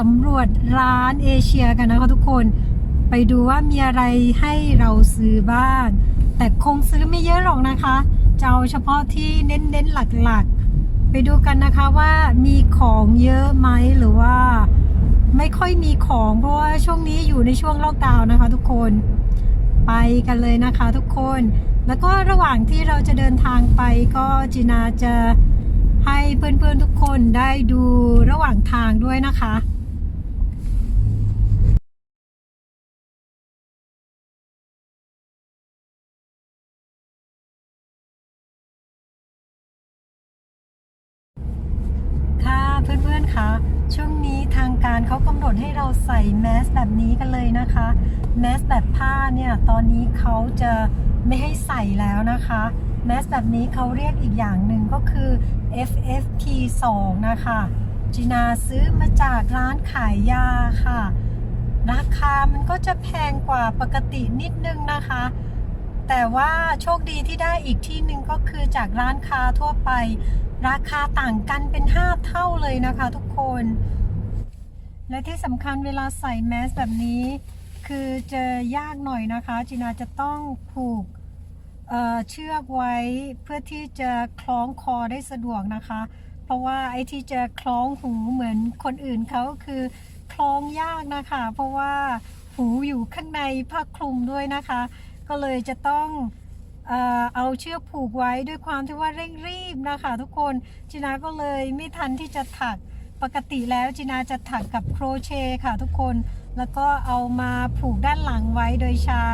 สำรวจร้านเอเชียกันนะคะทุกคนไปดูว่ามีอะไรให้เราซื้อบ้าง แต่คงซื้อไม่เยอะหรอกนะคะจะเอาเฉพาะที่เน้นๆหลักๆ ไปดูกันนะคะว่ามีของเยอะไหมหรือว่า ไม่ค่อยมีของเพราะว่าช่วงนี้อยู่ในช่วงล็อกดาวน์นะคะ ทุกคนไปกันเลยนะคะ ทุกคน แล้วก็ระหว่างที่เราจะเดินทางไปก็จีนาจะให้เพื่อนๆทุกคนได้ดูระหว่างทางด้วยนะคะ เพื่อนๆคะช่วงนี้ทางการเขากำหนดให้เราใส่แมสแบบนี้กันเลยนะคะแมสแบบผ้าเนี่ยตอนนี้เขาจะไม่ให้ใส่แล้วนะคะแมสแบบนี้เขาเรียกอีกอย่างหนึ่งก็คือ FFP2 นะคะจีนาซื้อมาจากร้านขายยาค่ะ ราคามันก็จะแพงกว่าปกตินิดนึงนะคะ แต่ว่าโชคดีที่ได้อีกที่หนึ่งก็คือจากร้านค้าทั่วไป ราคาต่างกันเป็น 5 เท่าเลยนะคะทุกคน และที่สำคัญเวลาใส่แมสแบบนี้ คือจะยากหน่อยนะคะ จินาจะต้องผูกเเชือกไว้เพื่อที่จะคล้องคอได้สะดวกนะคะ เพราะว่าไอ้ที่จะคล้องหูเหมือนคนอื่นเขาคือคล้องยากนะคะ เพราะว่าหูอยู่ข้างในผ้าคลุมด้วยนะคะ ก็เลยจะต้องเอาเชือกผูกไว้ด้วยความที่ว่าเร่งรีบนะคะทุกคนจินาก็เลยไม่ทันที่จะถักปกติแล้วจินาจะถักกับโครเชต์ค่ะทุกคน แล้วก็เอามาผูกด้านหลังไว้โดยใช้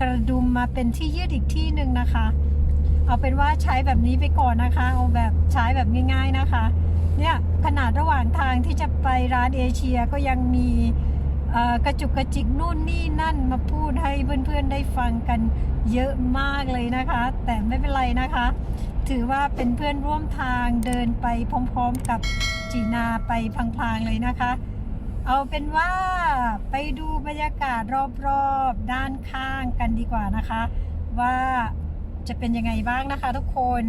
กระดุมมาเป็นที่ยืดอีกที่หนึ่งนะคะ เอาเป็นว่าใช้แบบนี้ไปก่อนนะคะ เอาแบบใช้แบบง่าย ๆนะคะ เนี่ยขนาดระหว่างทางที่จะไปร้านเอเชียก็ยังมี กระจุกกระจิกนู่นนี่นั่นมาพูดให้เพื่อนๆได้ฟังกันเยอะมากเลยนะคะ แต่ไม่เป็นไรนะคะ ถือว่าเป็นเพื่อนร่วมทางเดินไปพร้อมๆกับจีนาไปพลางๆเลยนะคะ เอาเป็นว่าไปดูบรรยากาศรอบๆด้านข้างกันดีกว่านะคะ ว่าจะเป็นยังไงบ้างนะคะทุกคน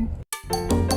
ดู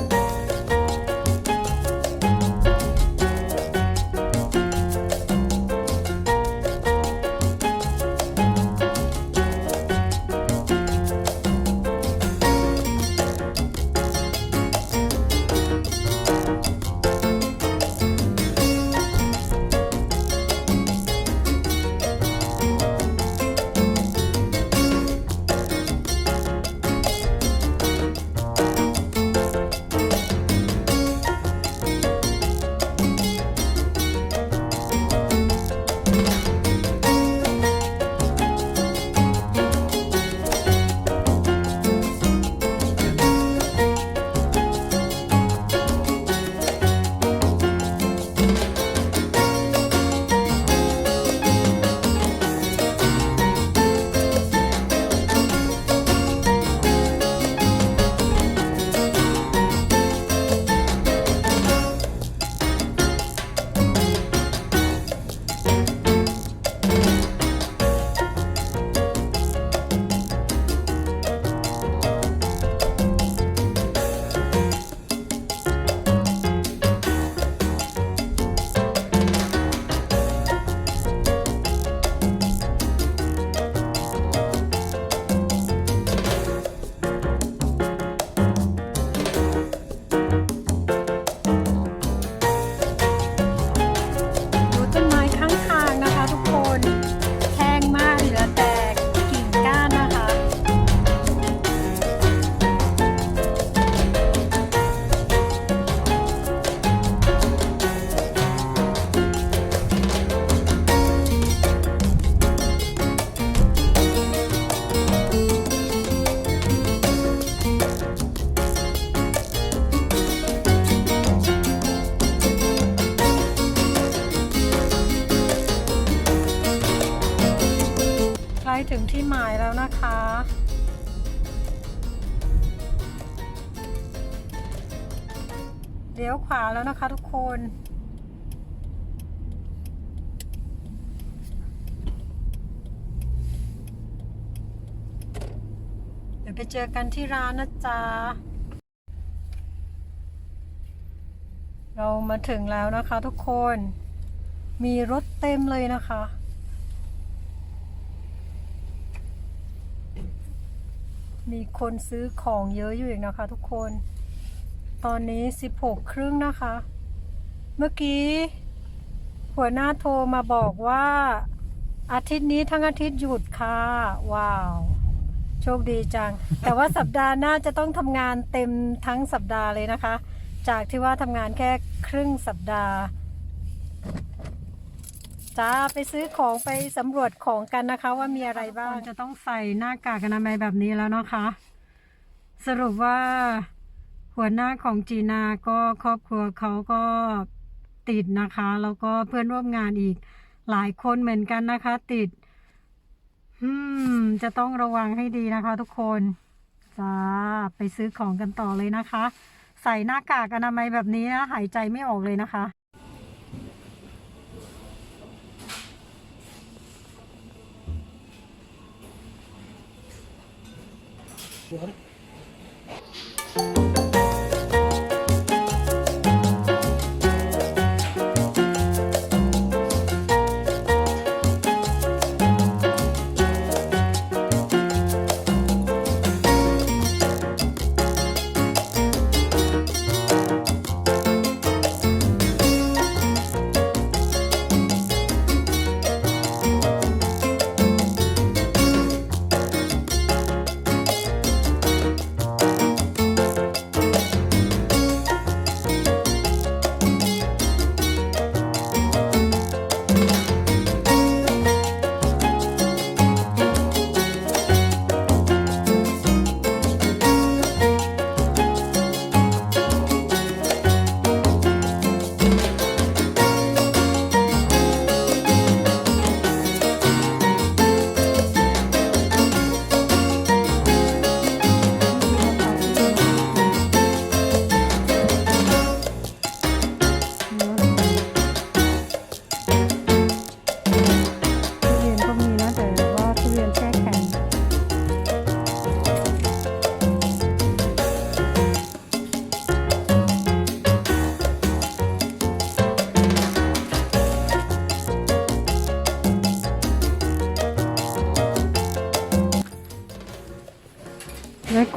ล้ถึงที่หมายแล้วนะคะเลี้ยวขวาแล้วนะคะทุกคนเดี๋ยวไปเจอกันที่ร้านนะจ๊ะ เรามาถึงแล้วนะคะทุกคน มีรถเต็มเลยนะคะ มีคนซื้อของเยอะอยู่อีกนะคะ ทุกคน ตอนนี้ 16 ครึ่งนะคะ เมื่อกี้ หัวหน้าโทรมาบอกว่า อาทิตย์นี้ทั้งอาทิตย์หยุดค่ะ ว้าว โชคดีจัง แต่ว่าสัปดาห์หน้าจะต้องทำงานเต็มทั้งสัปดาห์เลยนะคะ จากที่ว่าทำงานแค่ครึ่งสัปดาห์ จ้าไปซื้อของไปสำรวจของกันนะคะ ว่ามีอะไรบ้างจะต้องใส่หน้ากากอนามัยแบบนี้แล้วนะคะ สรุปว่าหัวหน้าของจีนาก็ครอบครัวเขาก็ติดนะคะ แล้วก็เพื่อนร่วมงานอีกหลายคนเหมือนกันนะคะ ติดอืมจะต้องระวังให้ดีนะคะ ทุกคนจ้าไปซื้อของกันต่อเลยนะคะ ใส่หน้ากากอนามัยแบบนี้นะหายใจไม่ออกเลยนะคะ ทุ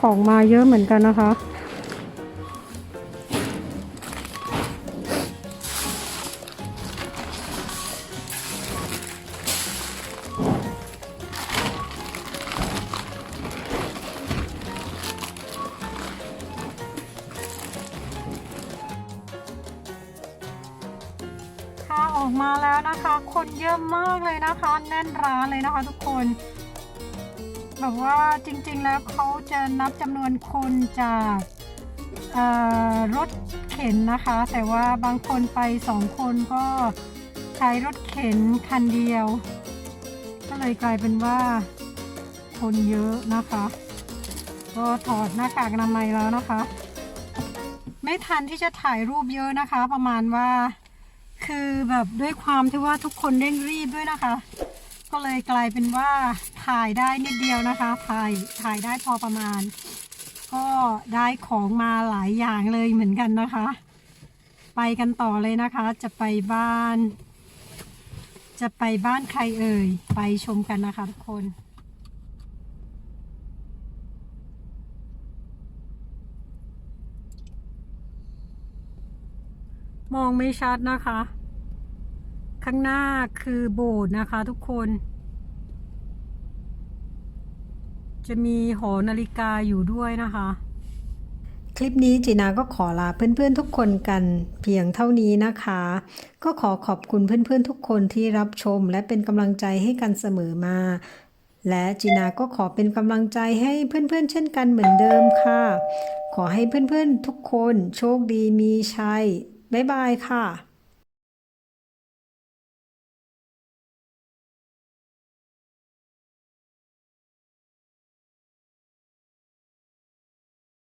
ของมาเยอะเหมือนกันนะคะ ค่ะออกมาแล้วนะคะ คนเยอะมากเลยนะคะ แน่นร้านเลยนะคะทุกคน แบบว่าจริงๆแล้วเขาจะนับจำนวนคนจากรถเข็นนะคะ แต่ว่าบางคนไปสองคนก็ใช้รถเข็นคันเดียว ก็เลยกลายเป็นว่าคนเยอะนะคะ ก็ถอดหน้ากากอนามัยแล้วนะคะ ไม่ทันที่จะถ่ายรูปเยอะนะคะ ประมาณว่า คือแบบด้วยความที่ว่าทุกคนเร่งรีบด้วยนะคะ ก็เลยกลายเป็นว่า ถ่ายได้นิดเดียวนะคะถ่ายถ่ายได้พอประมาณ ก็ได้ของมาหลายอย่างเลยเหมือนกันนะคะ ไปกันต่อเลยนะคะ จะไปบ้าน จะไปบ้านใครเอ่ย ไปชมกันนะคะทุกคนมองไม่ชัดนะคะ ข้างหน้าคือโบสถ์นะคะทุกคน จะมีหอนาฬิกาอยู่ด้วยนะคะ คลิปนี้จีนาก็ขอลาเพื่อนๆทุกคนกันเพียงเท่านี้นะคะ ก็ขอขอบคุณเพื่อนๆทุกคนที่รับชมและเป็นกำลังใจให้กันเสมอมา และจีนาก็ขอเป็นกำลังใจให้เพื่อนๆเช่นกันเหมือนเดิมค่ะ ขอให้เพื่อนๆทุกคนโชคดีมีชัยบ๊ายบายค่ะ